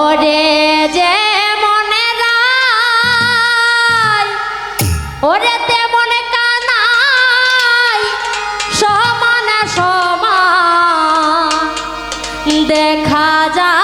ওরে যে মনে ওরে তে মনে কানাই সমান সমান। দেখা যায়